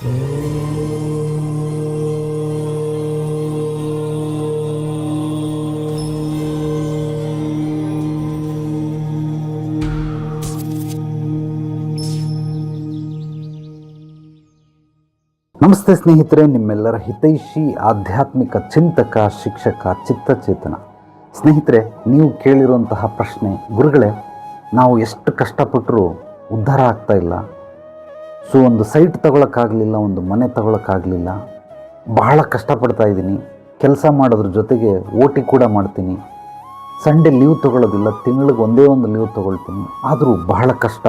ನಮಸ್ತೆ ಸ್ನೇಹಿತರೆ, ನಿಮ್ಮೆಲ್ಲರ ಹಿತೈಷಿ ಆಧ್ಯಾತ್ಮಿಕ ಚಿಂತಕ, ಶಿಕ್ಷಕ, ಚಿತ್ತಚೇತನ. ಸ್ನೇಹಿತರೆ, ನೀವು ಕೇಳಿರುವಂತಹ ಪ್ರಶ್ನೆ, ಗುರುಗಳೇ, ನಾವು ಎಷ್ಟು ಕಷ್ಟಪಟ್ಟರೂ ಉದ್ಧಾರ ಆಗ್ತಾ ಇಲ್ಲ. ಸೊ ಒಂದು ಸೈಟ್ ತಗೊಳಕ್ಕಾಗಲಿಲ್ಲ, ಒಂದು ಮನೆ ತಗೊಳಕ್ಕಾಗಲಿಲ್ಲ. ಬಹಳ ಕಷ್ಟಪಡ್ತಾ ಇದ್ದೀನಿ. ಕೆಲಸ ಮಾಡೋದ್ರ ಜೊತೆಗೆ ಓಟಿ ಕೂಡ ಮಾಡ್ತೀನಿ. ಸಂಡೇ ಲೀವ್ ತಗೊಳ್ಳೋದಿಲ್ಲ ತಿಂಗಳಿಗೆ ಒಂದೇ ಒಂದು ಲೀವ್ ತಗೊಳ್ತೀನಿ. ಆದರೂ ಬಹಳ ಕಷ್ಟ.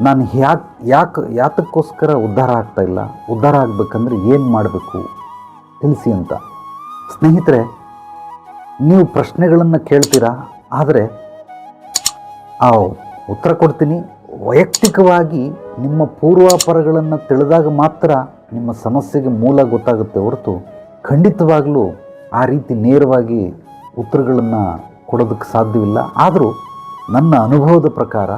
ನಾನು ಯಾಕೆ ಯಾಕೆ, ಯಾತಕ್ಕೋಸ್ಕರ ಉದ್ಧಾರ ಆಗ್ತಾ ಇಲ್ಲ. ಉದ್ಧಾರ ಆಗಬೇಕಂದ್ರೆ ಏನು ಮಾಡಬೇಕು? ತಿಳಿಸಿ ಅಂತ. ಸ್ನೇಹಿತರೆ, ನೀವು ಪ್ರಶ್ನೆಗಳನ್ನು ಕೇಳ್ತೀರಾ? ಆದರೆ, ಆ ಉತ್ತರ ಕೊಡ್ತೀನಿ. ವೈಯಕ್ತಿಕವಾಗಿ ನಿಮ್ಮ ಪೂರ್ವಾಪರಗಳನ್ನು ತಿಳಿದಾಗ ಮಾತ್ರ ನಿಮ್ಮ ಸಮಸ್ಯೆಗೆ ಮೂಲ ಗೊತ್ತಾಗುತ್ತೆ ಹೊರತು ಖಂಡಿತವಾಗಲೂ ಆ ರೀತಿ ನೇರವಾಗಿ ಉತ್ತರಗಳನ್ನು ಕೊಡೋದಕ್ಕೆ ಸಾಧ್ಯವಿಲ್ಲ. ಆದರೂ ನನ್ನ ಅನುಭವದ ಪ್ರಕಾರ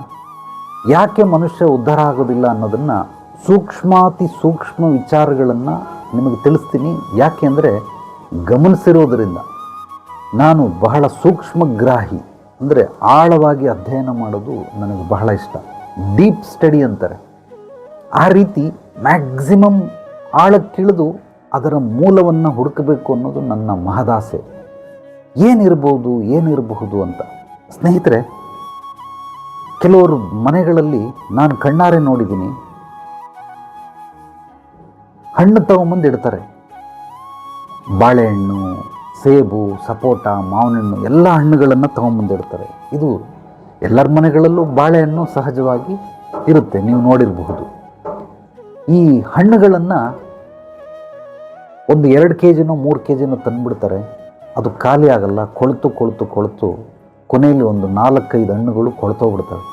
ಯಾಕೆ ಮನುಷ್ಯ ಉದ್ಧಾರ ಆಗೋದಿಲ್ಲ ಅನ್ನೋದನ್ನು ಸೂಕ್ಷ್ಮಾತಿ ಸೂಕ್ಷ್ಮ ವಿಚಾರಗಳನ್ನು ನಿಮಗೆ ತಿಳಿಸ್ತೀನಿ. ಯಾಕೆ ಅಂದರೆ ಗಮನಿಸಿರೋದರಿಂದ ನಾನು ಬಹಳ ಸೂಕ್ಷ್ಮಗ್ರಾಹಿ ಅಂದರೆ ಆಳವಾಗಿ ಅಧ್ಯಯನ ಮಾಡೋದು ನನಗೆ ಬಹಳ ಇಷ್ಟ. ಡೀಪ್ ಸ್ಟಡಿ ಅಂತಾರೆ. ಆ ರೀತಿ ಮ್ಯಾಕ್ಸಿಮಮ್ ಆಳಕ್ಕಿಳಿದು ಅದರ ಮೂಲವನ್ನು ಹುಡುಕಬೇಕು ಅನ್ನೋದು ನನ್ನ ಮಹದಾಸೆ. ಏನಿರ್ಬೋದು, ಏನಿರಬಹುದು ಅಂತ. ಸ್ನೇಹಿತರೆ, ಕೆಲವರು ಮನೆಗಳಲ್ಲಿ ನಾನು ಕಣ್ಣಾರೆ ನೋಡಿದ್ದೀನಿ. ಹಣ್ಣು ತಗೊಂಬಂದು ಇಡ್ತಾರೆ. ಬಾಳೆಹಣ್ಣು, ಸೇಬು, ಸಪೋಟ ಮಾವಿನ ಹಣ್ಣು ಎಲ್ಲ ಹಣ್ಣುಗಳನ್ನು ತಗೊಂಬಂದು ಇಡ್ತಾರೆ. ಇದು ಎಲ್ಲರ ಮನೆಗಳಲ್ಲೂ ಬಾಳೆಹಣ್ಣು ಸಹಜವಾಗಿ ಇರುತ್ತೆ, ನೀವು ನೋಡಿರಬಹುದು. ಈ ಹಣ್ಣುಗಳನ್ನು ಒಂದು ಎರಡು ಕೆ ಜಿನೋ ಮೂರು ಕೆ ಜಿನೋ ತಂದುಬಿಡ್ತಾರೆ. ಅದು ಖಾಲಿ ಆಗಲ್ಲ, ಕೊಳೆತು ಕೊಳೆತು ಕೊಳೆತು ಕೊನೆಯಲ್ಲಿ ಒಂದು ನಾಲ್ಕೈದು ಹಣ್ಣುಗಳು ಕೊಳ್ತೋಗ್ಬಿಡ್ತವೆ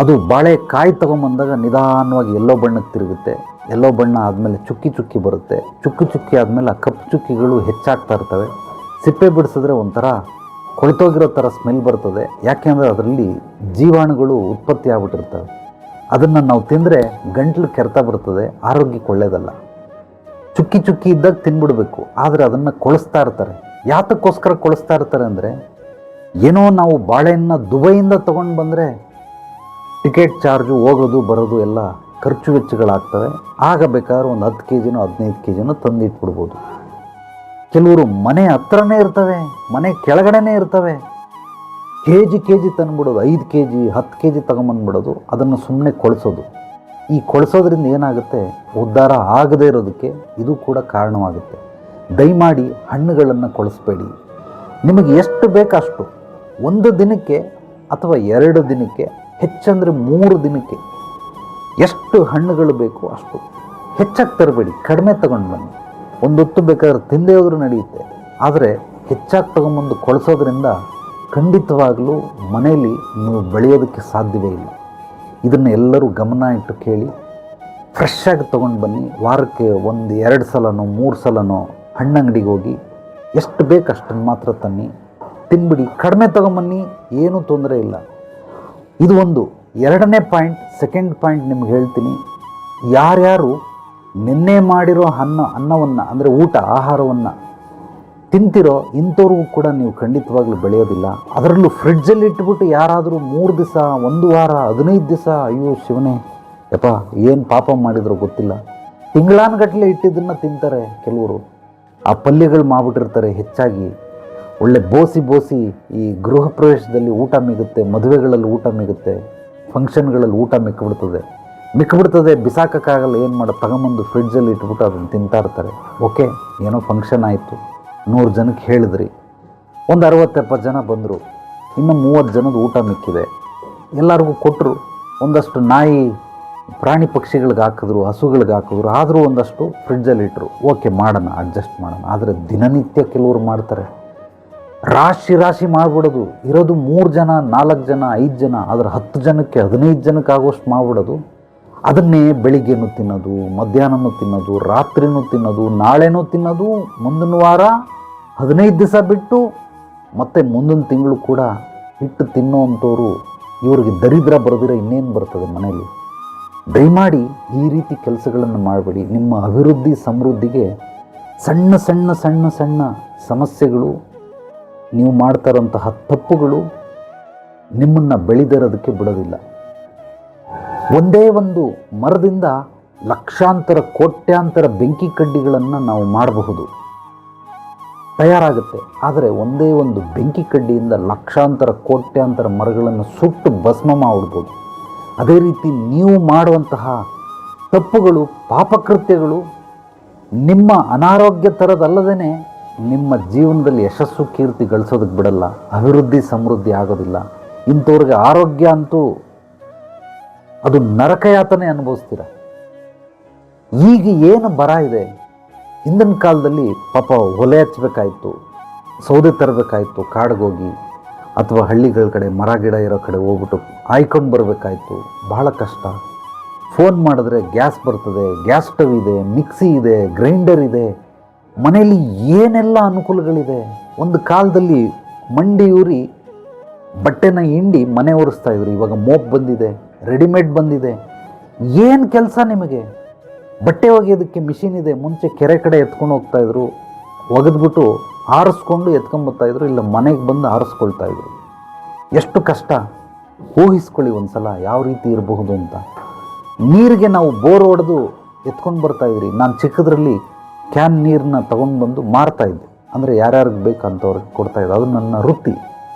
ಅದು ಬಾಳೆ ಕಾಯಿ ತೊಗೊಂಬಂದಾಗ ನಿಧಾನವಾಗಿ ಎಲ್ಲೋ ಬಣ್ಣಕ್ಕೆ ತಿರುಗುತ್ತೆ. ಎಲ್ಲೋ ಬಣ್ಣ ಆದಮೇಲೆ ಚುಕ್ಕಿ ಚುಕ್ಕಿ ಬರುತ್ತೆ. ಚುಕ್ಕಿ ಚುಕ್ಕಿ ಆದಮೇಲೆ ಆ ಕಪ್ಪು ಚುಕ್ಕಿಗಳು ಹೆಚ್ಚಾಗ್ತಾ ಇರ್ತವೆ. ಸಿಪ್ಪೆ ಬಿಡಿಸಿದ್ರೆ ಒಂಥರ ಕೊಳ್ತೋಗಿರೋ ಥರ ಸ್ಮೆಲ್ ಬರ್ತದೆ. ಯಾಕೆಂದರೆ ಅದರಲ್ಲಿ ಜೀವಾಣುಗಳು ಉತ್ಪತ್ತಿ ಆಗ್ಬಿಟ್ಟಿರ್ತವೆ. ಅದನ್ನು ನಾವು ತಿಂದರೆ ಗಂಟ್ಲು ಕೆರೆತ ಬರ್ತದೆ, ಆರೋಗ್ಯಕ್ಕೆ ಒಳ್ಳೆಯದಲ್ಲ ಚುಕ್ಕಿ ಚುಕ್ಕಿ ಇದ್ದಾಗ ತಿನ್ಬಿಡಬೇಕು, ಆದರೆ ಅದನ್ನು ಕೊಳಿಸ್ತಾ ಇರ್ತಾರೆ. ಯಾತಕ್ಕೋಸ್ಕರ ಕೊಳಿಸ್ತಾ ಇರ್ತಾರೆ ಅಂದರೆ, ಏನೋ ನಾವು ಬಾಳೆಹಣ್ಣ ದುಬೈಯಿಂದ ತೊಗೊಂಡು ಬಂದರೆ ಟಿಕೆಟ್ ಚಾರ್ಜು ಹೋಗೋದು ಬರೋದು ಎಲ್ಲ ಖರ್ಚು ವೆಚ್ಚಗಳಾಗ್ತವೆ. ಆಗ ಬೇಕಾದ್ರೆ ಒಂದು ಹತ್ತು ಕೆ ಜಿನೋ ಹದಿನೈದು ಕೆ ಜಿನೋ ತಂದಿಟ್ಬಿಡ್ಬೋದು. ಕೆಲವರು ಮನೆ ಹತ್ರನೇ ಇರ್ತವೆ, ಮನೆ ಕೆಳಗಡೆನೇ ಇರ್ತವೆ. ಕೆ ಜಿ ಕೆ ಜಿ ತಂದುಬಿಡೋದು, ಐದು ಕೆ ಜಿ ಹತ್ತು ಕೆ ಜಿ ತೊಗೊಂಬಂದ್ಬಿಡೋದು, ಅದನ್ನು ಸುಮ್ಮನೆ ಕೊಳಿಸೋದು. ಈ ಕೊಳಿಸೋದ್ರಿಂದ ಏನಾಗುತ್ತೆ? ಉದ್ಧಾರ ಆಗದೇ ಇರೋದಕ್ಕೆ ಇದು ಕೂಡ ಕಾರಣವಾಗುತ್ತೆ. ದಯಮಾಡಿ ಹಣ್ಣುಗಳನ್ನು ಕೊಳಿಸ್ಬೇಡಿ. ನಿಮಗೆ ಎಷ್ಟು ಬೇಕಷ್ಟು ಒಂದು ದಿನಕ್ಕೆ ಅಥವಾ ಎರಡು ದಿನಕ್ಕೆ, ಹೆಚ್ಚಂದರೆ ಮೂರು ದಿನಕ್ಕೆ ಎಷ್ಟು ಹಣ್ಣುಗಳು ಬೇಕು ಅಷ್ಟು. ಹೆಚ್ಚಾಗಿ ತರಬೇಡಿ, ಕಡಿಮೆ ತಗೊಂಡು ಬನ್ನಿ. ಒಂದೊತ್ತು ಬೇಕಾದ್ರೆ ತಿಂದೇ ಹೋದ್ರೂ ನಡೆಯುತ್ತೆ. ಆದರೆ ಹೆಚ್ಚಾಗಿ ತಗೊಂಬಂದು ಕೊಳಿಸೋದ್ರಿಂದ ಖಂಡಿತವಾಗಲೂ ಮನೆಯಲ್ಲಿ ನೀವು ಬೆಳೆಯೋದಕ್ಕೆ ಸಾಧ್ಯವೇ ಇಲ್ಲ. ಇದನ್ನು ಎಲ್ಲರೂ ಗಮನ ಇಟ್ಟು ಕೇಳಿ ಫ್ರೆಶ್ ಆಗಿ ತೊಗೊಂಡು ಬನ್ನಿ. ವಾರಕ್ಕೆ ಒಂದು ಎರಡು ಸಲನೋ, ಮೂರು ಸಲನೋ ಹಣ್ಣಂಗಡಿಗೆ ಹೋಗಿ ಎಷ್ಟು ಬೇಕು ಅಷ್ಟನ್ನು ಮಾತ್ರ ತನ್ನಿ. ತಿನ್ಬಿಡಿ, ಕಡಿಮೆ ತೊಗೊಂಬನ್ನಿ, ಏನೂ ತೊಂದರೆ ಇಲ್ಲ. ಇದು ಒಂದು. ಎರಡನೇ ಪಾಯಿಂಟ್ ಸೆಕೆಂಡ್ ಪಾಯಿಂಟ್ ನಿಮ್ಗೆ ಹೇಳ್ತೀನಿ. ಯಾರ್ಯಾರು ನಿನ್ನೆ ಮಾಡಿರೋ ಅನ್ನ, ಅನ್ನವನ್ನು, ಅಂದರೆ ಊಟ, ಆಹಾರವನ್ನು ತಿಂತಿರೋ ಇಂಥವ್ರಿಗೂ ಕೂಡ ನೀವು ಖಂಡಿತವಾಗ್ಲೂ ಬೆಳೆಯೋದಿಲ್ಲ. ಅದರಲ್ಲೂ ಫ್ರಿಡ್ಜಲ್ಲಿ ಇಟ್ಬಿಟ್ಟು ಯಾರಾದರೂ ಮೂರು ದಿವಸ, ಒಂದು ವಾರ, ಹದಿನೈದು ದಿವಸ, ಅಯ್ಯೋ ಶಿವನೇ, ಯಪ್ಪ, ಏನು ಪಾಪ ಮಾಡಿದ್ರು ಗೊತ್ತಿಲ್ಲ. ತಿಂಗಳಾನುಗಟ್ಟಲೆ ಇಟ್ಟಿದ್ದನ್ನು ತಿಂತಾರೆ ಕೆಲವರು. ಆ ಪಲ್ಯಗಳು ಮಾಡ್ಬಿಟ್ಟಿರ್ತಾರೆ ಹೆಚ್ಚಾಗಿ. ಒಳ್ಳೆ ಬೋಸಿ ಬೋಸಿ ಈ ಗೃಹ ಪ್ರವೇಶದಲ್ಲಿ ಊಟ ಮಿಗುತ್ತೆ, ಮದುವೆಗಳಲ್ಲಿ ಊಟ ಮಿಗುತ್ತೆ, ಫಂಕ್ಷನ್ಗಳಲ್ಲಿ ಊಟ ಮಿಕ್ಕಿಬಿಡ್ತದೆ ಮಿಕ್ಕಿಬಿಡ್ತದೆ ಬಿಸಾಕೋಕ್ಕಾಗಲ್ಲ, ಏನು ಮಾಡೋದು ತಗೊಂಬಂದು ಫ್ರಿಡ್ಜಲ್ಲಿ ಇಟ್ಬಿಟ್ಟು ಅದನ್ನು ತಿಂತಾ ಇರ್ತಾರೆ. ಓಕೆ, ಏನೋ ಫಂಕ್ಷನ್ ಆಯಿತು. ನೂರು ಜನಕ್ಕೆ ಹೇಳಿದ್ರಿ. ಒಂದು ಅರವತ್ತೆಪ್ಪತ್ತು ಜನ ಬಂದರು. ಇನ್ನು ಮೂವತ್ತು ಜನದ ಊಟ ಮಿಕ್ಕಿದೆ. ಎಲ್ಲರಿಗೂ ಕೊಟ್ಟರು ಒಂದಷ್ಟು ನಾಯಿ ಪ್ರಾಣಿ ಪಕ್ಷಿಗಳಿಗೆ ಹಾಕಿದ್ರು, ಹಸುಗಳಿಗೆ ಹಾಕಿದ್ರು. ಆದರೂ ಒಂದಷ್ಟು ಫ್ರಿಡ್ಜಲ್ಲಿ ಇಟ್ಟರು ಓಕೆ ಮಾಡೋಣ ಅಡ್ಜಸ್ಟ್ ಮಾಡೋಣ. ಆದರೆ ದಿನನಿತ್ಯ ಕೆಲವರು ಮಾಡ್ತಾರೆ. ರಾಶಿ ರಾಶಿ ಮಾಡಿಬಿಡೋದು. ಇರೋದು ಮೂರು ಜನ, ನಾಲ್ಕು ಜನ, ಐದು ಜನ, ಆದರೆ ಹತ್ತು ಜನಕ್ಕೆ, ಹದಿನೈದು ಜನಕ್ಕೆ ಆಗೋಷ್ಟು ಮಾಡಿಬಿಡೋದು. ಅದನ್ನೇ ಬೆಳಿಗ್ಗೆನೂ ತಿನ್ನೋದು, ಮಧ್ಯಾಹ್ನನೂ ತಿನ್ನೋದು, ರಾತ್ರಿನೂ ತಿನ್ನೋದು, ನಾಳೆನೂ ತಿನ್ನೋದು, ಮುಂದಿನ ವಾರ ಹದಿನೈದು ದಿವಸ ಬಿಟ್ಟು ಮತ್ತೆ ಮುಂದಿನ ತಿಂಗಳು ಕೂಡ ಹಿಟ್ಟು ತಿನ್ನೋವಂಥವ್ರು ಇವರಿಗೆ ದರಿದ್ರ ಬರೆದಿರ ಇನ್ನೇನು ಬರ್ತದೆ ಮನೇಲಿ ದಯಮಾಡಿ ಈ ರೀತಿ ಕೆಲಸಗಳನ್ನು ಮಾಡಬೇಡಿ. ನಿಮ್ಮ ಅಭಿವೃದ್ಧಿ ಸಮೃದ್ಧಿಗೆ ಸಣ್ಣ ಸಣ್ಣ ಸಣ್ಣ ಸಣ್ಣ ಸಮಸ್ಯೆಗಳು, ನೀವು ಮಾಡ್ತಾ ಇರೋಂತಹ ತಪ್ಪುಗಳು ನಿಮ್ಮನ್ನು ಬೆಳೆದಿರೋದಕ್ಕೆ ಬಿಡೋದಿಲ್ಲ. ಒಂದೇ ಒಂದು ಮರದಿಂದ ಲಕ್ಷಾಂತರ, ಕೋಟ್ಯಾಂತರ ಬೆಂಕಿ ಕಡ್ಡಿಗಳನ್ನು ನಾವು ಮಾಡಬಹುದು. ತಯಾರಾಗುತ್ತೆ. ಆದರೆ ಒಂದೇ ಒಂದು ಬೆಂಕಿ ಕಡ್ಡಿಯಿಂದ ಲಕ್ಷಾಂತರ, ಕೋಟ್ಯಾಂತರ ಮರಗಳನ್ನು ಸುಟ್ಟು ಭಸ್ಮ ಮಾಡಿಬಿಡ್ಬೋದು ಅದೇ ರೀತಿ ನೀವು ಮಾಡುವಂತಹ ತಪ್ಪುಗಳು, ಪಾಪಕೃತ್ಯಗಳು ನಿಮ್ಮ ಅನಾರೋಗ್ಯ ಥರದಲ್ಲದೇ ನಿಮ್ಮ ಜೀವನದಲ್ಲಿ ಯಶಸ್ಸು, ಕೀರ್ತಿ ಗಳಿಸೋದಕ್ಕೆ ಬಿಡಲ್ಲ. ಅಭಿವೃದ್ಧಿ, ಸಮೃದ್ಧಿ ಆಗೋದಿಲ್ಲ. ಇಂಥವ್ರಿಗೆ ಆರೋಗ್ಯ ಅಂತೂ ಅದು ನರಕಯಾತನೆ ಅನುಭವಿಸ್ತೀರ. ಈಗ ಏನು ಬರ ಇದೆ? ಹಿಂದಿನ ಕಾಲದಲ್ಲಿ ಪಾಪ ಒಲೆ ಹಚ್ಚಬೇಕಾಯ್ತು, ಸೌದೆ ತರಬೇಕಾಯ್ತು ಕಾಡಿಗೋಗಿ, ಅಥವಾ ಹಳ್ಳಿಗಳ ಕಡೆ ಮರ ಗಿಡ ಇರೋ ಕಡೆ ಹೋಗ್ಬಿಟ್ಟು ಆಯ್ಕೊಂಡು ಬರಬೇಕಾಯ್ತು, ಬಹಳ ಕಷ್ಟ. ಫೋನ್ ಮಾಡಿದ್ರೆ ಗ್ಯಾಸ್ ಬರ್ತದೆ, ಗ್ಯಾಸ್ ಸ್ಟವ್ ಇದೆ, ಮಿಕ್ಸಿ ಇದೆ, ಗ್ರೈಂಡರ್ ಇದೆ. ಮನೆಯಲ್ಲಿ ಏನೆಲ್ಲ ಅನುಕೂಲಗಳಿದೆ? ಒಂದು ಕಾಲದಲ್ಲಿ ಮಂಡಿ ಊರಿ ಬಟ್ಟೆನ ಹಿಂಡಿ ಮನೆ ಒರೆಸ್ತಾ ಇದ್ರು, ಇವಾಗ ಮೋಪ್ ಬಂದಿದೆ. ರೆಡಿಮೇಡ್ ಬಂದಿದೆ. ಏನು ಕೆಲಸ ನಿಮಗೆ? ಬಟ್ಟೆ ಒಗೆಯೋದಕ್ಕೆ ಮಿಷಿನ್ ಇದೆ, ಮುಂಚೆ ಕೆರೆ ಕಡೆ ಎತ್ಕೊಂಡು ಹೋಗ್ತಾಯಿದ್ರು ಒಗೆದ್ಬಿಟ್ಟು ಆರಿಸ್ಕೊಂಡು ಎತ್ಕೊಂಬರ್ತಾಯಿದ್ರು ಇಲ್ಲ ಮನೆಗೆ ಬಂದು ಆರಿಸ್ಕೊಳ್ತಾಯಿದ್ರು ಎಷ್ಟು ಕಷ್ಟ. ಊಹಿಸ್ಕೊಳ್ಳಿ ಒಂದು ಸಲ ಯಾವ ರೀತಿ ಇರಬಹುದು ಅಂತ. ನೀರಿಗೆ ನಾವು ಬೋರ್ ಹೊಡೆದು ಎತ್ಕೊಂಡು ಬರ್ತಾಯಿದ್ರಿ ನಾನು ಚಿಕ್ಕದ್ರಲ್ಲಿ ಕ್ಯಾನ್ ನೀರನ್ನ ತಗೊಂಡು ಬಂದು ಮಾರ್ತಾಯಿದ್ದೆ ಅಂದರೆ ಯಾರ್ಯಾರಿಗೆ ಬೇಕಂತವ್ರಿಗೆ ಕೊಡ್ತಾಯಿದ್ದೆ ಅದು ನನ್ನ ವೃತ್ತಿ.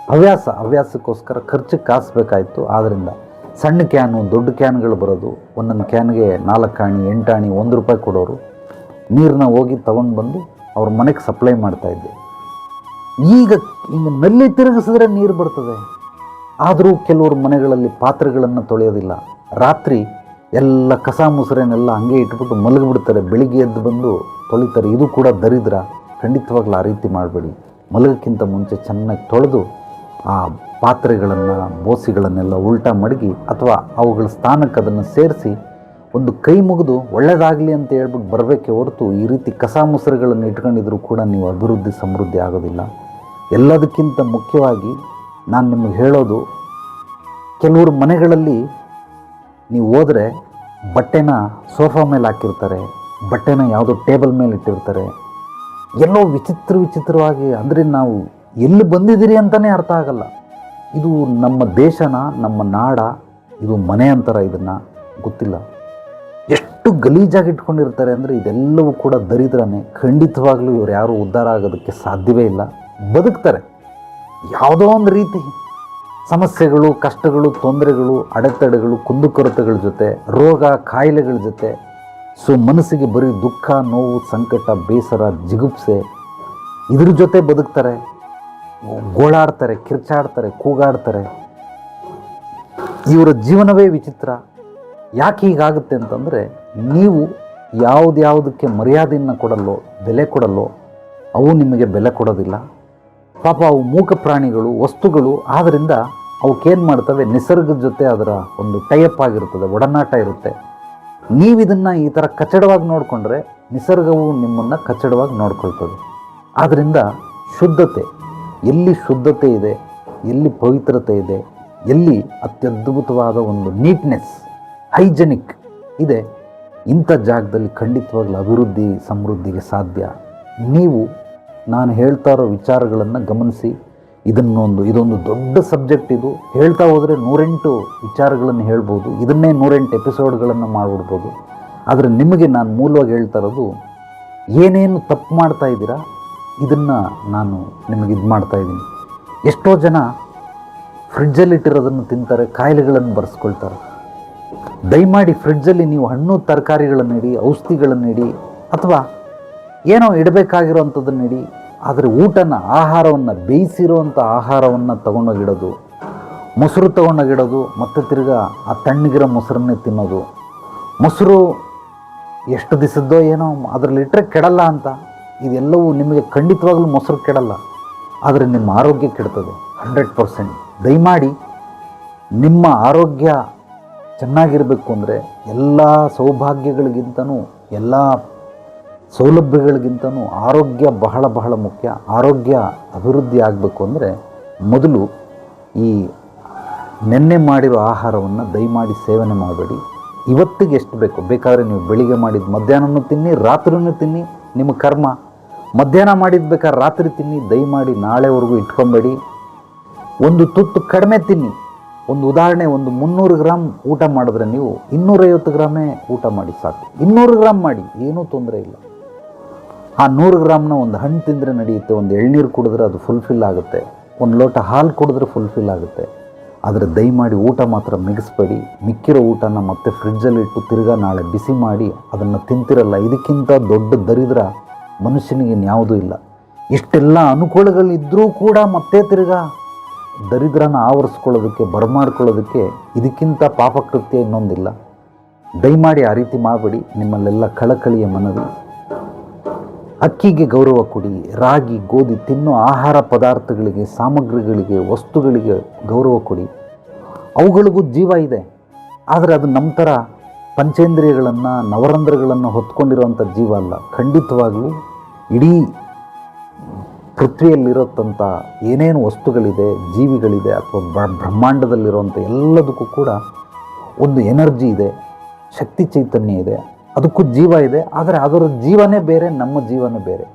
ಹವ್ಯಾಸ. ಹವ್ಯಾಸಕ್ಕೋಸ್ಕರ ಖರ್ಚಿಗೆ ಕಾಸು ಬೇಕಾಯಿತು ಆದ್ದರಿಂದ ಸಣ್ಣ ಕ್ಯಾನು, ದೊಡ್ಡ ಕ್ಯಾನ್ಗಳು ಬರೋದು. ಒಂದೊಂದು ಕ್ಯಾನ್ಗೆ ನಾಲ್ಕು ಆಣಿ, ಎಂಟು ಆಣಿ, ಒಂದು ರೂಪಾಯಿ ಕೊಡೋರು. ನೀರನ್ನ ಹೋಗಿ ತೊಗೊಂಡು ಬಂದು ಅವ್ರ ಮನೆಗೆ ಸಪ್ಲೈ ಮಾಡ್ತಾಯಿದ್ದೆ ಈಗ ಹಿಂಗೆ ನಲ್ಲಿ ತಿರುಗಿಸಿದ್ರೆ ನೀರು ಬರ್ತದೆ. ಆದರೂ ಕೆಲವರು ಮನೆಗಳಲ್ಲಿ ಪಾತ್ರೆಗಳನ್ನು ತೊಳೆಯೋದಿಲ್ಲ. ರಾತ್ರಿ ಎಲ್ಲ ಕಸ ಮುಸುರೆನೆಲ್ಲ ಹಂಗೆ ಇಟ್ಬಿಟ್ಟು ಮಲಗಿಬಿಡ್ತಾರೆ. ಬೆಳಿಗ್ಗೆ ಎದ್ದು ಬಂದು ತೊಳಿತಾರೆ. ಇದು ಕೂಡ ದರಿದ್ರ. ಖಂಡಿತವಾಗ್ಲೂ ಆ ರೀತಿ ಮಾಡಬೇಡಿ. ಮಲಗಕ್ಕಿಂತ ಮುಂಚೆ ಚೆನ್ನಾಗಿ ತೊಳೆದು ಆ ಪಾತ್ರೆಗಳನ್ನು, ಬೋಸಿಗಳನ್ನೆಲ್ಲ ಉಲ್ಟಾ ಮಡಗಿ ಅಥವಾ ಅವುಗಳ ಸ್ಥಾನಕ್ಕೆ ಅದನ್ನು ಸೇರಿಸಿ ಒಂದು ಕೈ ಮುಗಿದು ಒಳ್ಳೆಯದಾಗಲಿ ಅಂತ ಹೇಳ್ಬಿಟ್ಟು ಬರಬೇಕೆ ಹೊರತು ಈ ರೀತಿ ಕಸ ಮುಸರುಗಳನ್ನು ಇಟ್ಕೊಂಡಿದ್ರು ಕೂಡ ನೀವು ಅಭಿವೃದ್ಧಿ ಸಮೃದ್ಧಿ ಆಗೋದಿಲ್ಲ. ಎಲ್ಲದಕ್ಕಿಂತ ಮುಖ್ಯವಾಗಿ ನಾನು ನಿಮಗೆ ಹೇಳೋದು, ಕೆಲವರು ಮನೆಗಳಲ್ಲಿ ನೀವು ಹೋದರೆ ಬಟ್ಟೆನ ಸೋಫಾ ಮೇಲೆ ಹಾಕಿರ್ತಾರೆ, ಬಟ್ಟೆನ ಯಾವುದೋ ಟೇಬಲ್ ಮೇಲೆ ಇಟ್ಟಿರ್ತಾರೆ. ಎಲ್ಲೋ ವಿಚಿತ್ರ ವಿಚಿತ್ರವಾಗಿ ಅಂದರೆ ನಾವು ಎಲ್ಲಿ ಬಂದಿದ್ದೀರಿ ಅಂತಲೇ ಅರ್ಥ ಆಗಲ್ಲ. ಇದು ನಮ್ಮ ದೇಶನ, ನಮ್ಮ ನಾಡ, ಇದು ಮನೆ ಅಂತಾರ ಇದನ್ನು ಗೊತ್ತಿಲ್ಲ. ಎಷ್ಟು ಗಲೀಜಾಗಿ ಇಟ್ಕೊಂಡಿರ್ತಾರೆ ಅಂದರೆ ಇದೆಲ್ಲವೂ ಕೂಡ ದರಿದ್ರನೇ. ಖಂಡಿತವಾಗ್ಲೂ ಇವ್ರು ಯಾರೂ ಉದ್ಧಾರ ಆಗೋದಕ್ಕೆ ಸಾಧ್ಯವೇ ಇಲ್ಲ. ಬದುಕ್ತಾರೆ. ಯಾವುದೋ ಒಂದು ರೀತಿ. ಸಮಸ್ಯೆಗಳು, ಕಷ್ಟಗಳು, ತೊಂದರೆಗಳು, ಅಡೆತಡೆಗಳು, ಕುಂದುಕೊರತೆಗಳ ಜೊತೆ, ರೋಗ, ಕಾಯಿಲೆಗಳ ಜೊತೆ. ಸೊ ಮನಸ್ಸಿಗೆ ಬರೀ ದುಃಖ, ನೋವು, ಸಂಕಟ, ಬೇಸರ, ಜಿಗುಪ್ಸೆ, ಇದ್ರ ಜೊತೆ ಬದುಕ್ತಾರೆ. ಗೋಳಾಡ್ತಾರೆ, ಕಿರ್ಚಾಡ್ತಾರೆ, ಕೂಗಾಡ್ತಾರೆ. ಇವರ ಜೀವನವೇ ವಿಚಿತ್ರ. ಯಾಕೆ ಹೀಗಾಗುತ್ತೆ ಅಂತಂದರೆ, ನೀವು ಯಾವುದ್ಯಾವುದಕ್ಕೆ ಮರ್ಯಾದೆಯನ್ನು ಕೊಡಲ್ಲೋ, ಬೆಲೆ ಕೊಡಲ್ಲೋ, ಅವು ನಿಮಗೆ ಬೆಲೆ ಕೊಡೋದಿಲ್ಲ. ಪಾಪ ಅವು ಮೂಕ ಪ್ರಾಣಿಗಳು, ವಸ್ತುಗಳು ಆದ್ದರಿಂದ ಅವಕ್ಕೇನು ಮಾಡ್ತವೆ? ನಿಸರ್ಗದ ಜೊತೆ ಅದರ ಒಂದು ಟೈಅಪ್ ಆಗಿರ್ತದೆ ಒಡನಾಟ ಇರುತ್ತೆ. ನೀವು ಇದನ್ನು ಈ ಥರ ಕಚ್ಚಡವಾಗಿ ನೋಡಿಕೊಂಡ್ರೆ, ನಿಸರ್ಗವು ನಿಮ್ಮನ್ನು ಕಚ್ಚಡವಾಗಿ ನೋಡ್ಕೊಳ್ತದೆ. ಆದ್ದರಿಂದ ಶುದ್ಧತೆ ಎಲ್ಲಿ ಶುದ್ಧತೆ ಇದೆ, ಎಲ್ಲಿ ಪವಿತ್ರತೆ ಇದೆ, ಎಲ್ಲಿ ಅತ್ಯದ್ಭುತವಾದ ಒಂದು ನೀಟ್ನೆಸ್ ಹೈಜೆನಿಕ್ ಇದೆ, ಇಂಥ ಜಾಗದಲ್ಲಿ ಖಂಡಿತವಾಗ್ಲೂ ಅಭಿವೃದ್ಧಿ, ಸಮೃದ್ಧಿಗೆ ಸಾಧ್ಯ. ನೀವು, ನಾನು ಹೇಳ್ತಾ ಇರೋ ವಿಚಾರಗಳನ್ನು ಗಮನಿಸಿ. ಇದನ್ನೊಂದು ಇದೊಂದು ದೊಡ್ಡ ಸಬ್ಜೆಕ್ಟ್ ಇದು. ಹೇಳ್ತಾ ಹೋದರೆ ನೂರೆಂಟು ವಿಚಾರಗಳನ್ನು ಹೇಳ್ಬೋದು. ಇದನ್ನೇ ನೂರೆಂಟು ಎಪಿಸೋಡ್ಗಳನ್ನು ಮಾಡಿಬಿಡ್ಬೋದು. ಆದರೆ ನಿಮಗೆ ನಾನು ಮೂಲವಾಗಿ ಹೇಳ್ತಾ ಇರೋದು, ಏನೇನು ತಪ್ಪು ಮಾಡ್ತಾ ಇದ್ದೀರಾ? ಇದನ್ನು ನಾನು ನಿಮಗೆ ಇದು ಮಾಡ್ತಾ ಇದ್ದೀನಿ. ಎಷ್ಟೋ ಜನ ಫ್ರಿಡ್ಜಲ್ಲಿಟ್ಟಿರೋದನ್ನು ತಿಂತಾರೆ, ಕಾಯಿಲೆಗಳನ್ನು ಬರೆಸ್ಕೊಳ್ತಾರೆ. ದಯಮಾಡಿ ಫ್ರಿಡ್ಜಲ್ಲಿ ನೀವು ಹಣ್ಣು ತರಕಾರಿಗಳನ್ನು ಇಡಿ ಔಷಧಿಗಳನ್ನು ಇಡಿ ಅಥವಾ ಏನೋ ಇಡಬೇಕಾಗಿರೋವಂಥದ್ದನ್ನು ಇಡಿ ಆದರೆ ಊಟನ, ಆಹಾರವನ್ನು ಬೇಯಿಸಿರುವಂಥ ಆಹಾರವನ್ನು ತೊಗೊಂಡೋಗಿಡೋದು, ಮೊಸರು ತೊಗೊಂಡೋಗಿಡೋದು, ಮತ್ತೆ ತಿರ್ಗಾ ಆ ತಣ್ಣಗಿರೋ ಮೊಸರನ್ನೇ ತಿನ್ನೋದು. ಮೊಸರು ಎಷ್ಟು ದಿವಸದ್ದೋ ಏನೋ ಅದರಲ್ಲಿಟ್ಟರೆ ಕೆಡಲ್ಲ ಅಂತ. ಇದೆಲ್ಲವೂ ನಿಮಗೆ ಖಂಡಿತವಾಗಲೂ ಮೊಸರು ಕೆಡಲ್ಲ, ಆದರೆ ನಿಮ್ಮ ಆರೋಗ್ಯ ಕೆಡ್ತದೆ ಹಂಡ್ರೆಡ್ ಪರ್ಸೆಂಟ್. ದಯಮಾಡಿ ನಿಮ್ಮ ಆರೋಗ್ಯ ಚೆನ್ನಾಗಿರಬೇಕು ಅಂದರೆ ಎಲ್ಲ ಸೌಭಾಗ್ಯಗಳಿಗಿಂತನೂ, ಎಲ್ಲ ಸೌಲಭ್ಯಗಳಿಗಿಂತನೂ ಆರೋಗ್ಯ ಬಹಳ ಬಹಳ ಮುಖ್ಯ. ಆರೋಗ್ಯ ಅಭಿವೃದ್ಧಿ ಆಗಬೇಕು ಅಂದರೆ ಮೊದಲು ಈ ನೆನ್ನೆ ಮಾಡಿರೋ ಆಹಾರವನ್ನು ದಯಮಾಡಿ ಸೇವನೆ ಮಾಡಬೇಡಿ. ಇವತ್ತಿಗೆ ಎಷ್ಟು ಬೇಕು? ಬೇಕಾದರೆ ನೀವು ಬೆಳಿಗ್ಗೆ ಮಾಡಿದ ಮಧ್ಯಾಹ್ನನೂ ತಿನ್ನಿ, ರಾತ್ರಿನೂ ತಿನ್ನಿ, ನಿಮ್ಮ ಕರ್ಮ. ಮಧ್ಯಾಹ್ನ ಮಾಡಿದ ಬೇಕಾದ್ರೆ ರಾತ್ರಿ ತಿನ್ನಿ ದಯಮಾಡಿ ನಾಳೆವರೆಗೂ ಇಟ್ಕೊಬೇಡಿ. ಒಂದು ತುತ್ತು ಕಡಿಮೆ ತಿನ್ನಿ. ಒಂದು ಉದಾಹರಣೆ, ಒಂದು ಮುನ್ನೂರು ಗ್ರಾಮ್ ಊಟ ಮಾಡಿದ್ರೆ ನೀವು ಇನ್ನೂರೈವತ್ತು ಗ್ರಾಮೇ ಊಟ ಮಾಡಿ ಸಾಕು. ಇನ್ನೂರು ಗ್ರಾಮ್ ಮಾಡಿ, ಏನೂ ತೊಂದರೆ ಇಲ್ಲ. ಆ ನೂರು ಗ್ರಾಮ್ನ ಒಂದು ಹಣ್ಣು ತಿಂದರೆ ನಡೆಯುತ್ತೆ, ಒಂದು ಎಳ್ನೀರು ಕುಡಿದ್ರೆ ಅದು ಫುಲ್ಫಿಲ್ ಆಗುತ್ತೆ. ಒಂದು ಲೋಟ ಹಾಲು ಕುಡಿದ್ರೆ ಫುಲ್ಫಿಲ್ ಆಗುತ್ತೆ. ಆದರೆ ದಯಮಾಡಿ ಊಟ ಮಾತ್ರ ಮಿಗಿಸ್ಬೇಡಿ. ಮಿಕ್ಕಿರೋ ಊಟನ ಮತ್ತೆ ಫ್ರಿಡ್ಜಲ್ಲಿ ಇಟ್ಟು ತಿರ್ಗಾ ನಾಳೆ ಬಿಸಿ ಮಾಡಿ, ಅದನ್ನು ತಿಂತಿರಲ್ಲ. ಇದಕ್ಕಿಂತ ದೊಡ್ಡ ದರಿದ್ರ ಮನುಷ್ಯನಿಗೆ ಇನ್ಯಾವುದೂ ಇಲ್ಲ. ಇಷ್ಟೆಲ್ಲ ಅನುಕೂಲಗಳಿದ್ದರೂ ಕೂಡ ಮತ್ತೆ ತಿರ್ಗಾ ದರಿದ್ರನ ಆವರಿಸ್ಕೊಳ್ಳೋದಕ್ಕೆ, ಬರಮಾಡ್ಕೊಳ್ಳೋದಕ್ಕೆ ಇದಕ್ಕಿಂತ ಪಾಪಕೃತ್ಯ ಇನ್ನೊಂದಿಲ್ಲ. ದಯಮಾಡಿ ಆ ರೀತಿ ಮಾಡಬೇಡಿ. ನಿಮ್ಮಲ್ಲೆಲ್ಲ ಕಳಕಳಿಯ ಮನವಿ. ಅಕ್ಕಿಗೆ ಗೌರವ ಕೊಡಿ. ರಾಗಿ, ಗೋಧಿ ತಿನ್ನೋ ಆಹಾರ ಪದಾರ್ಥಗಳಿಗೆ, ಸಾಮಗ್ರಿಗಳಿಗೆ, ವಸ್ತುಗಳಿಗೆ ಗೌರವ ಕೊಡಿ. ಅವುಗಳಿಗೂ ಜೀವ ಇದೆ. ಆದರೆ ಅದು ನಮ್ಮ ಥರ ಪಂಚೇಂದ್ರಿಯಗಳನ್ನು, ನವರಂಧ್ರಗಳನ್ನು ಹೊತ್ಕೊಂಡಿರುವಂಥ ಜೀವ ಅಲ್ಲ. ಖಂಡಿತವಾಗಲೂ ಇಡೀ ಪೃಥ್ವಿಯಲ್ಲಿರೋಂಥ ಏನೇನು ವಸ್ತುಗಳಿದೆ, ಜೀವಿಗಳಿದೆ ಅಥವಾ ಬ್ರ, ಬ್ರಹ್ಮಾಂಡದಲ್ಲಿರುವಂಥ ಎಲ್ಲದಕ್ಕೂ ಕೂಡ ಒಂದು ಎನರ್ಜಿ ಇದೆ, ಶಕ್ತಿ ಚೈತನ್ಯ ಇದೆ. ಅದಕ್ಕೂ ಜೀವ ಇದೆ, ಆದರೆ ಅದರ ಜೀವನೇ ಬೇರೆ, ನಮ್ಮ ಜೀವನೇ ಬೇರೆ.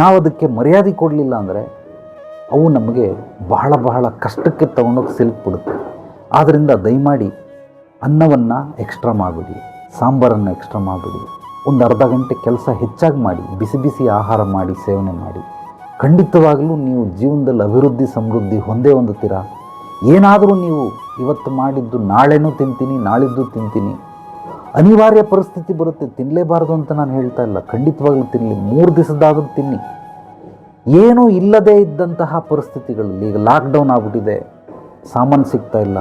ನಾವು ಅದಕ್ಕೆ ಮರ್ಯಾದೆ ಕೊಡಲಿಲ್ಲ ಅಂದರೆ ಅವು ನಮಗೆ ಬಹಳ ಬಹಳ ಕಷ್ಟಕ್ಕೆ ತಗೊಂಡೋಗಿ ಸಿಲುಕ್ಬಿಡುತ್ತೆ ಆದ್ದರಿಂದ ದಯಮಾಡಿ ಅನ್ನವನ್ನು ಎಕ್ಸ್ಟ್ರಾ ಮಾಡಿಬಿಡಿ, ಸಾಂಬಾರನ್ನು ಎಕ್ಸ್ಟ್ರಾ ಮಾಡಿಬಿಡಿ. ಒಂದು ಅರ್ಧ ಗಂಟೆ ಕೆಲಸ ಹೆಚ್ಚಾಗಿ ಮಾಡಿ, ಬಿಸಿ ಬಿಸಿ ಆಹಾರ ಮಾಡಿ, ಸೇವನೆ ಮಾಡಿ. ಖಂಡಿತವಾಗಲೂ ನೀವು ಜೀವನದಲ್ಲಿ ಅಭಿವೃದ್ಧಿ, ಸಮೃದ್ಧಿ ಹೊಂದೇ ಹೊಂದುತ್ತೀರ? ಏನಾದರೂ ನೀವು ಇವತ್ತು ಮಾಡಿದ್ದು ನಾಳೆನೂ ತಿಂತೀನಿ, ನಾಳಿದ್ದು ತಿಂತೀನಿ. ಅನಿವಾರ್ಯ ಪರಿಸ್ಥಿತಿ ಬರುತ್ತೆ ತಿನ್ನಲೇಬಾರ್ದು ಅಂತ ನಾನು ಹೇಳ್ತಾ ಇಲ್ಲ. ಖಂಡಿತವಾಗ್ಲೂ ತಿನ್ನಲಿ ಮೂರು ದಿವಸದಾದರೂ ತಿನ್ನಿ. ಏನೂ ಇಲ್ಲದೇ ಇದ್ದಂತಹ ಪರಿಸ್ಥಿತಿಗಳಲ್ಲಿ ಈಗ ಲಾಕ್ಡೌನ್ ಆಗ್ಬಿಟ್ಟಿದೆ. ಸಾಮಾನು ಸಿಗ್ತಾ ಇಲ್ಲ.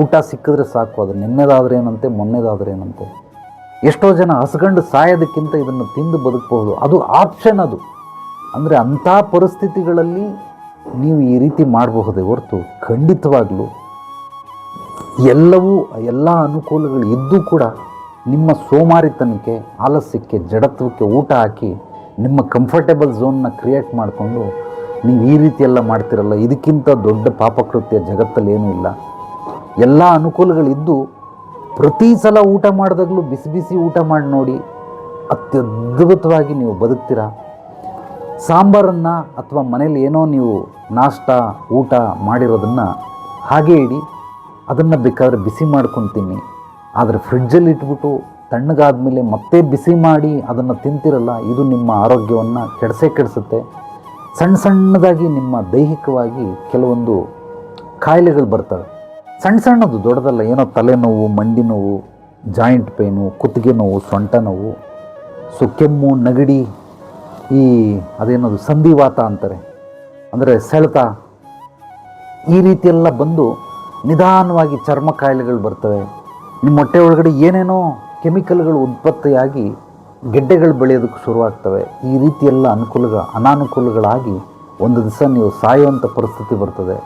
ಊಟ ಸಿಕ್ಕಿದ್ರೆ ಸಾಕು, ಅದು ನಿನ್ನೆದಾದ್ರೆ ಏನಂತೆ ಮೊನ್ನೆದಾದ್ರೆ ಏನಂತೆ ಎಷ್ಟೋ ಜನ ಹಸ್ಗಂಡು ಸಾಯೋದಕ್ಕಿಂತ ಇದನ್ನು ತಿಂದು ಬದುಕಬಹುದು. ಅದು ಆಪ್ಷನ್ ಅದು. ಅಂದರೆ ಅಂಥ ಪರಿಸ್ಥಿತಿಗಳಲ್ಲಿ ನೀವು ಈ ರೀತಿ ಮಾಡಬಹುದೇ ಹೊರತು ಖಂಡಿತವಾಗಲೂ ಎಲ್ಲವೂ, ಎಲ್ಲ ಅನುಕೂಲಗಳು ಇದ್ದೂ ಕೂಡ ನಿಮ್ಮ ಸೋಮಾರಿತನಕ್ಕೆ, ಆಲಸ್ಯಕ್ಕೆ, ಜಡತ್ವಕ್ಕೆ ಊಟ ಹಾಕಿ ನಿಮ್ಮ ಕಂಫರ್ಟೇಬಲ್ ಝೋನ್ನ ಕ್ರಿಯೇಟ್ ಮಾಡಿಕೊಂಡು ನೀವು ಈ ರೀತಿಯೆಲ್ಲ ಮಾಡ್ತಿರಲ್ಲ. ಇದಕ್ಕಿಂತ ದೊಡ್ಡ ಪಾಪಕೃತ್ಯ ಜಗತ್ತಲ್ಲಿ ಏನೂ ಇಲ್ಲ. ಎಲ್ಲ ಅನುಕೂಲಗಳಿದ್ದು ಪ್ರತಿ ಸಲ ಊಟ ಮಾಡಿದಾಗಲೂ ಬಿಸಿ ಬಿಸಿ ಊಟ ಮಾಡಿ ನೋಡಿ ಅತ್ಯದ್ಭುತವಾಗಿ ನೀವು ಬದುಕ್ತೀರ? ಸಾಂಬಾರನ್ನು ಅಥವಾ ಮನೇಲಿ ಏನೋ ನೀವು ನಾಷ್ಟ, ಊಟ ಮಾಡಿರೋದನ್ನು ಹಾಗೇ ಇಡಿ, ಅದನ್ನು ಬೇಕಾದರೆ ಬಿಸಿ ಮಾಡ್ಕೊತೀನಿ. ಆದರೆ ಫ್ರಿಡ್ಜಲ್ಲಿ ಇಟ್ಬಿಟ್ಟು ತಣ್ಣಗಾದ ಮೇಲೆ ಮತ್ತೆ ಬಿಸಿ ಮಾಡಿ ಅದನ್ನು ತಿಂತಿರಲ್ಲ, ಇದು ನಿಮ್ಮ ಆರೋಗ್ಯವನ್ನು ಕೆಡಿಸೇ ಕೆಡಿಸುತ್ತೆ. ಸಣ್ಣ ಸಣ್ಣದಾಗಿ ನಿಮ್ಮ ದೈಹಿಕವಾಗಿ ಕೆಲವೊಂದು ಕಾಯಿಲೆಗಳು ಬರ್ತವೆ. ಸಣ್ಣ ಸಣ್ಣದು ದೊಡ್ಡದಲ್ಲ, ಏನೋ ತಲೆನೋವು ಮಂಡಿ ನೋವು ಜಾಯಿಂಟ್ ಪೇನು ಕುತ್ತಿಗೆ ನೋವು, ಸೊಂಟ ನೋವು, ಸೊ ಕೆಮ್ಮು, ನೆಗಡಿ, ಈ ಅದೇನದು ಸಂಧಿವಾತ ಅಂತಾರೆ. ಅಂದರೆ ಸೆಳೆತ, ಈ ರೀತಿಯೆಲ್ಲ ಬಂದು ನಿಧಾನವಾಗಿ ಚರ್ಮ ಕಾಯಿಲೆಗಳು ಬರ್ತವೆ. ನಿಮ್ಮ ಹೊಟ್ಟೆ ಒಳಗಡೆ ಏನೇನೋ ಕೆಮಿಕಲ್ಗಳು ಉತ್ಪತ್ತಿಯಾಗಿ ಗೆಡ್ಡೆಗಳು ಬೆಳೆಯೋದಕ್ಕೆ ಶುರುವಾಗ್ತವೆ. ಈ ರೀತಿಯೆಲ್ಲ ಅನುಕೂಲಗಳ ಅನಾನುಕೂಲಗಳಾಗಿ ಒಂದು ದಿವಸ ನೀವು ಸಾಯುವಂಥ ಪರಿಸ್ಥಿತಿ ಬರ್ತದೆ.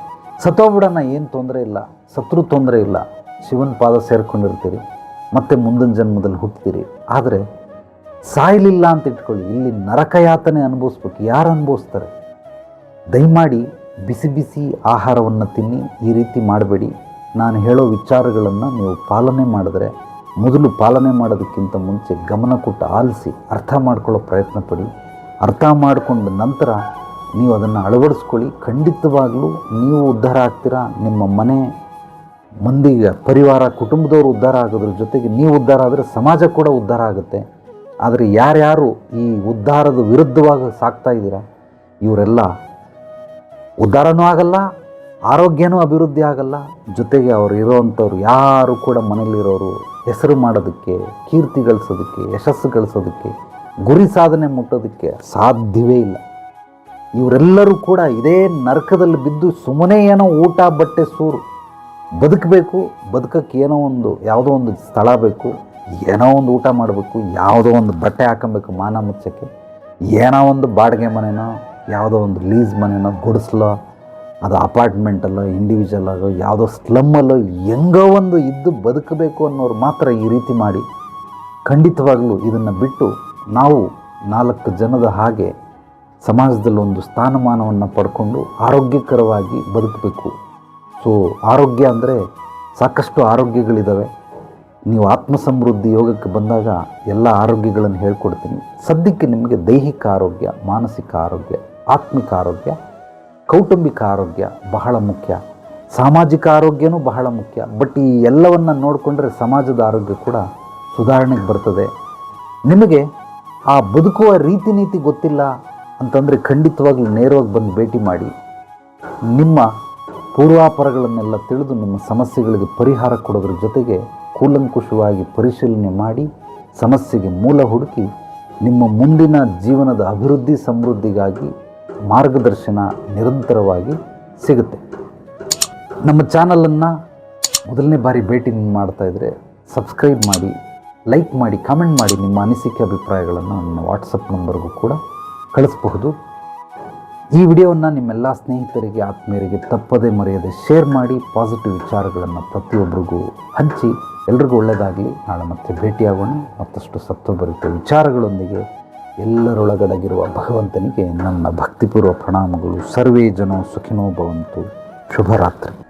ಸತ್ತೋಗ್ಬಿಡೋಣ, ಏನು ತೊಂದರೆ ಇಲ್ಲ. ಸತ್ರು ತೊಂದರೆ ಇಲ್ಲ. ಶಿವನ ಪಾದ ಸೇರ್ಕೊಂಡಿರ್ತೀರಿ, ಮತ್ತೆ ಮುಂದಿನ ಜನ್ಮದಲ್ಲಿ ಹುಟ್ತೀರಿ. ಆದರೆ ಸಾಯಲಿಲ್ಲ ಅಂತ ಇಟ್ಕೊಳ್ಳಿ, ಇಲ್ಲಿ ನರಕಯಾತನೆ ಅನುಭವಿಸ್ಬೇಕು. ಯಾರು ಅನುಭವಿಸ್ತಾರೆ? ದಯಮಾಡಿ ಬಿಸಿ ಬಿಸಿ ಆಹಾರವನ್ನು ತಿನ್ನಿ, ಈ ರೀತಿ ಮಾಡಬೇಡಿ. ನಾನು ಹೇಳೋ ವಿಚಾರಗಳನ್ನು ನೀವು ಪಾಲನೆ ಮಾಡಿದ್ರೆ, ಮೊದಲು ಪಾಲನೆ ಮಾಡೋದಕ್ಕಿಂತ ಮುಂಚೆ ಗಮನ ಕೊಟ್ಟು ಆಲಿಸಿ, ಅರ್ಥ ಮಾಡ್ಕೊಳ್ಳೋ ಪ್ರಯತ್ನ ಪಡಿ. ಅರ್ಥ ಮಾಡಿಕೊಂಡ ನಂತರ ನೀವು ಅದನ್ನು ಅಳವಡಿಸ್ಕೊಳ್ಳಿ. ಖಂಡಿತವಾಗಲೂ ನೀವು ಉದ್ಧಾರ ಆಗ್ತೀರಾ? ನಿಮ್ಮ ಮನೆ ಮಂದಿಗೆ ಪರಿವಾರ, ಕುಟುಂಬದವರು ಉದ್ಧಾರ ಆಗೋದ್ರ ಜೊತೆಗೆ ನೀವು ಉದ್ಧಾರ ಆದರೆ ಸಮಾಜ ಕೂಡ ಉದ್ಧಾರ ಆಗುತ್ತೆ. ಆದರೆ ಯಾರ್ಯಾರು ಈ ಉದ್ಧಾರದ ವಿರುದ್ಧವಾಗಿ ಸಾಕ್ತಾ ಇದ್ದೀರಾ? ಇವರೆಲ್ಲ ಉದ್ಧಾರನೂ ಆಗಲ್ಲ, ಆರೋಗ್ಯನೂ ಅಭಿವೃದ್ಧಿ ಆಗಲ್ಲ. ಜೊತೆಗೆ ಅವರು ಇರೋವಂಥವ್ರು ಯಾರು ಕೂಡ ಮನೇಲಿರೋರು ಹೆಸರು ಮಾಡೋದಕ್ಕೆ, ಕೀರ್ತಿ ಗಳಿಸೋದಕ್ಕೆ, ಯಶಸ್ಸು ಗಳಿಸೋದಕ್ಕೆ, ಗುರಿ ಸಾಧನೆ ಮುಟ್ಟೋದಕ್ಕೆ ಸಾಧ್ಯವೇ ಇಲ್ಲ. ಇವರೆಲ್ಲರೂ ಕೂಡ ಇದೇ ನರಕದಲ್ಲಿ ಬಿದ್ದು ಸುಮ್ಮನೆ ಏನೋ ಊಟ, ಬಟ್ಟೆ, ಸೂರು. ಬದುಕಬೇಕು, ಬದುಕಕ್ಕೆ ಏನೋ ಒಂದು, ಯಾವುದೋ ಒಂದು ಸ್ಥಳ ಬೇಕು, ಏನೋ ಒಂದು ಊಟ ಮಾಡಬೇಕು, ಯಾವುದೋ ಒಂದು ಬಟ್ಟೆ ಹಾಕೊಬೇಕು ಮಾನ ಮುಚ್ಚಕ್ಕೆ. ಏನೋ ಒಂದು ಬಾಡಿಗೆ ಮನೆನೋ, ಯಾವುದೋ ಒಂದು ಲೀಸ್ ಮನೆನೋ ಗುಡಿಸ್ಲೋ, ಅದು ಅಪಾರ್ಟ್ಮೆಂಟಲ್ಲೋ ಇಂಡಿವಿಜುವಲ್ ಆಗೋ ಯಾವುದೋ ಸ್ಲಮ್ಮಲ್ಲೋ, ಹೆಂಗೋ ಒಂದು ಇದ್ದು ಬದುಕಬೇಕು ಅನ್ನೋರು ಮಾತ್ರ ಈ ರೀತಿ ಮಾಡಿ ಖಂಡಿತವಾಗಲೂ ಇದನ್ನು ಬಿಟ್ಟು ನಾವು ನಾಲ್ಕು ಜನದ ಹಾಗೆ ಸಮಾಜದಲ್ಲಿ ಒಂದು ಸ್ಥಾನಮಾನವನ್ನು ಪಡ್ಕೊಂಡು ಆರೋಗ್ಯಕರವಾಗಿ ಬದುಕಬೇಕು. ಸೊ ಆರೋಗ್ಯ ಅಂದರೆ ಸಾಕಷ್ಟು ಆರೋಗ್ಯಗಳಿದ್ದಾವೆ ನೀವು ಆತ್ಮ ಸಮೃದ್ಧಿ ಯೋಗಕ್ಕೆ ಬಂದಾಗ ಎಲ್ಲ ಆರೋಗ್ಯಗಳನ್ನು ಹೇಳ್ಕೊಡ್ತೀನಿ. ಸದ್ಯಕ್ಕೆ ನಿಮಗೆ ದೈಹಿಕ ಆರೋಗ್ಯ, ಮಾನಸಿಕ ಆರೋಗ್ಯ, ಆತ್ಮಿಕ ಆರೋಗ್ಯ, ಕೌಟುಂಬಿಕ ಆರೋಗ್ಯ ಬಹಳ ಮುಖ್ಯ. ಸಾಮಾಜಿಕ ಆರೋಗ್ಯನೂ ಬಹಳ ಮುಖ್ಯ. ಬಟ್ ಈ ಎಲ್ಲವನ್ನು ನೋಡಿಕೊಂಡ್ರೆ ಸಮಾಜದ ಆರೋಗ್ಯ ಕೂಡ ಸುಧಾರಣೆಗೆ ಬರ್ತದೆ. ನಿಮಗೆ ಆ ಬದುಕುವ ರೀತಿ ನೀತಿ ಗೊತ್ತಿಲ್ಲ. ಅಂತಂದರೆ ಖಂಡಿತವಾಗಲೂ ನೇರವಾಗಿ ಬಂದು ಭೇಟಿ ಮಾಡಿ ನಿಮ್ಮ ಪೂರ್ವಾಪರಗಳನ್ನೆಲ್ಲ ತಿಳಿದು ನಿಮ್ಮ ಸಮಸ್ಯೆಗಳಿಗೆ ಪರಿಹಾರ ಕೊಡೋದ್ರ ಜೊತೆಗೆ ಕೂಲಂಕುಷವಾಗಿ ಪರಿಶೀಲನೆ ಮಾಡಿ ಸಮಸ್ಯೆಗೆ ಮೂಲ ಹುಡುಕಿ ನಿಮ್ಮ ಮುಂದಿನ ಜೀವನದ ಅಭಿವೃದ್ಧಿ ಸಮೃದ್ಧಿಗಾಗಿ ಮಾರ್ಗದರ್ಶನ ನಿರಂತರವಾಗಿ ಸಿಗುತ್ತೆ. ನಮ್ಮ ಚಾನಲನ್ನು ಮೊದಲನೇ ಬಾರಿ ಭೇಟಿ ಮಾಡ್ತಾ ಇದ್ದರೆ ಸಬ್ಸ್ಕ್ರೈಬ್ ಮಾಡಿ, ಲೈಕ್ ಮಾಡಿ, ಕಾಮೆಂಟ್ ಮಾಡಿ ನಿಮ್ಮ ಅನಿಸಿಕೆ ಅಭಿಪ್ರಾಯಗಳನ್ನು ನನ್ನ ವಾಟ್ಸಪ್ ನಂಬರ್ಗೂ ಕೂಡ ಕಳಿಸಬಹುದು. ಈ ವಿಡಿಯೋವನ್ನು ನಿಮ್ಮೆಲ್ಲ ಸ್ನೇಹಿತರಿಗೆ, ಆತ್ಮೀಯರಿಗೆ ತಪ್ಪದೇ ಮರೆಯದೆ ಶೇರ್ ಮಾಡಿ ಪಾಸಿಟಿವ್ ವಿಚಾರಗಳನ್ನು ಪ್ರತಿಯೊಬ್ಬರಿಗೂ ಹಂಚಿ, ಎಲ್ರಿಗೂ ಒಳ್ಳೆಯದಾಗಲಿ ನಾಳೆ ಮತ್ತೆ ಭೇಟಿಯಾಗೋಣ. ಮತ್ತಷ್ಟು ಸತ್ವಭರಿತ ವಿಚಾರಗಳೊಂದಿಗೆ ಎಲ್ಲರೊಳಗಡಗಿರುವ ಭಗವಂತನಿಗೆ ನನ್ನ ಭಕ್ತಿಪೂರ್ವ ಪ್ರಣಾಮಗಳು. ಸರ್ವೇ ಜನೋ ಸುಖಿನೋ ಭವಂತು. ಶುಭರಾತ್ರಿ.